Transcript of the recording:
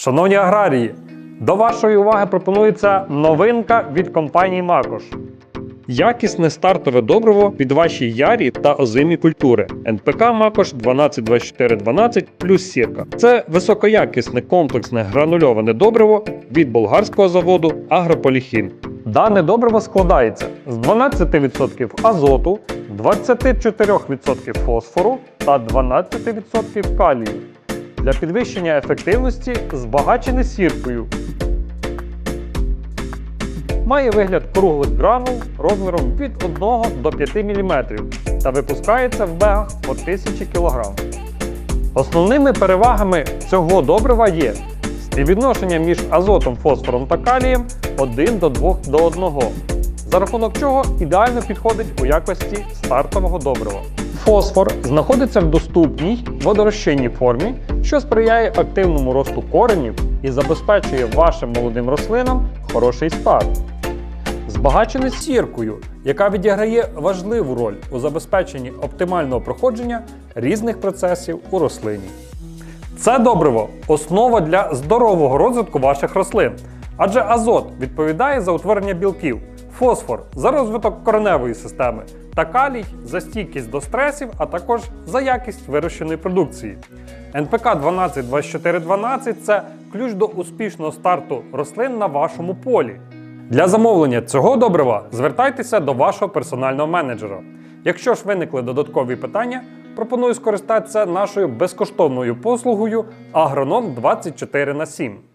Шановні аграрії, до вашої уваги пропонується новинка від компанії Макош. Якісне стартове добриво під ваші ярі та озимі культури. НПК Макош 122412 плюс сірка. Це високоякісне комплексне гранульоване добриво від болгарського заводу Агрополіхін. Дане добриво складається з 12% азоту, 24% фосфору та 12% калію. Для підвищення ефективності збагачене сіркою. Має вигляд круглих гранул розміром від 1 до 5 мм та випускається в бегах по 1000 кг. Основними перевагами цього добрива є співвідношення між азотом, фосфором та калієм 1 до 2 до 1, за рахунок чого ідеально підходить у якості стартового добрива. Фосфор знаходиться в доступній водорозчинній формі, що сприяє активному росту коренів і забезпечує вашим молодим рослинам хороший старт. Збагачене сіркою, яка відіграє важливу роль у забезпеченні оптимального проходження різних процесів у рослині. Це добриво основа для здорового розвитку ваших рослин, адже азот відповідає за утворення білків, фосфор за розвиток кореневої системи та калій за стійкість до стресів, а також за якість вирощеної продукції. НПК 122412 це ключ до успішного старту рослин на вашому полі. Для замовлення цього добрива звертайтеся до вашого персонального менеджера. Якщо ж виникли додаткові питання, пропоную скористатися нашою безкоштовною послугою Агроном 24 на 7.